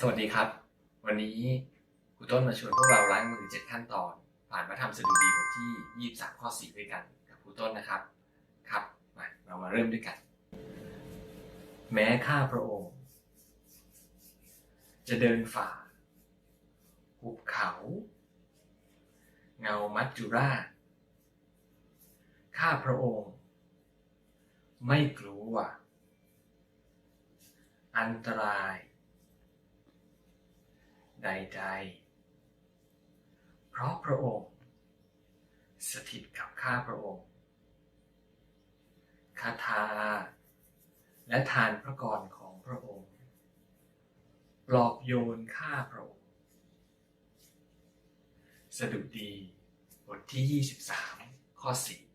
สวัสดีครับ วันนี้ครูต้นมาชวนพวกเราล้างมือ 7 ขั้นตอน ผ่านพระธรรมสดุดีบทที่ 23 ข้อ 4 ด้วยกันกับครูต้นนะครับ ครับมาเรามาเริ่มด้วยกัน แม้ข้าพระองค์ จะเดินฝ่าหุบเขา เงามัจจุราชข้าพระองค์ ไม่กลัวอันตราย ใดๆเพราะพระองค์ สถิตกับข้าพระองค์คาถาและทานพระกรของพระองค์ ปลอบโยนข้าพระองค์ สดุดีบทที่ 23 ข้อ 4